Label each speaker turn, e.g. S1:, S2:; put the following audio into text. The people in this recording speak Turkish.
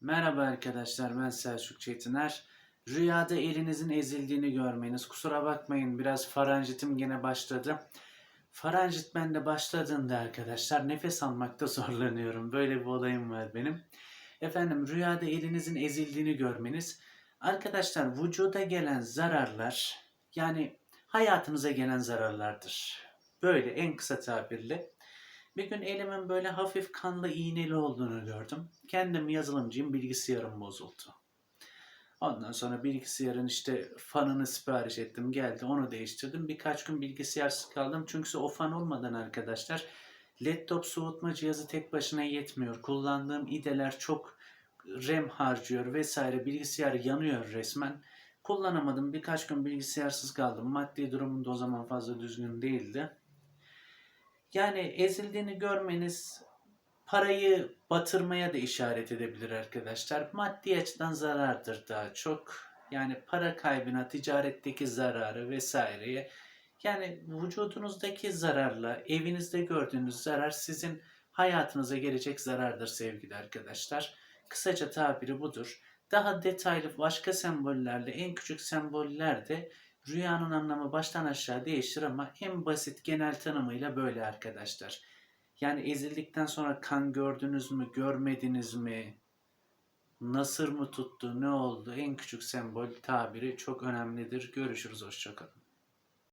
S1: Merhaba arkadaşlar ben Selçuk Çetiner. Rüyada elinizin ezildiğini görmeniz. Kusura bakmayın biraz faranjitim gene başladı. Faranjit bende başladığında arkadaşlar nefes almakta zorlanıyorum. Böyle bir olayım var benim. Efendim rüyada elinizin ezildiğini görmeniz. Arkadaşlar vücuda gelen zararlar yani hayatınıza gelen zararlardır. Böyle en kısa tabirle. Bir gün elimin böyle hafif kanlı iğneli olduğunu gördüm. Kendim yazılımcıyım, bilgisayarım bozuldu. Ondan sonra bilgisayarın işte fanını sipariş ettim, geldi onu değiştirdim. Birkaç gün bilgisayarsız kaldım. Çünkü o fan olmadan arkadaşlar laptop soğutma cihazı tek başına yetmiyor. Kullandığım ideler çok RAM harcıyor vesaire. Bilgisayar yanıyor resmen. Kullanamadım. Birkaç gün bilgisayarsız kaldım. Maddi durumum da o zaman fazla düzgün değildi. Yani ezildiğini görmeniz parayı batırmaya da işaret edebilir arkadaşlar. Maddi açıdan zarardır daha çok. Yani para kaybına, ticaretteki zararı vesaireye. Yani vücudunuzdaki zararla evinizde gördüğünüz zarar sizin hayatınıza gelecek zarardır sevgili arkadaşlar. Kısaca tabiri budur. Daha detaylı başka sembollerle en küçük semboller de Rüyanın anlamı baştan aşağı değişir ama en basit genel tanımıyla böyle arkadaşlar. Yani ezildikten sonra kan gördünüz mü, görmediniz mi? Nasır mı tuttu, ne oldu? En küçük sembol tabiri çok önemlidir. Görüşürüz, hoşçakalın.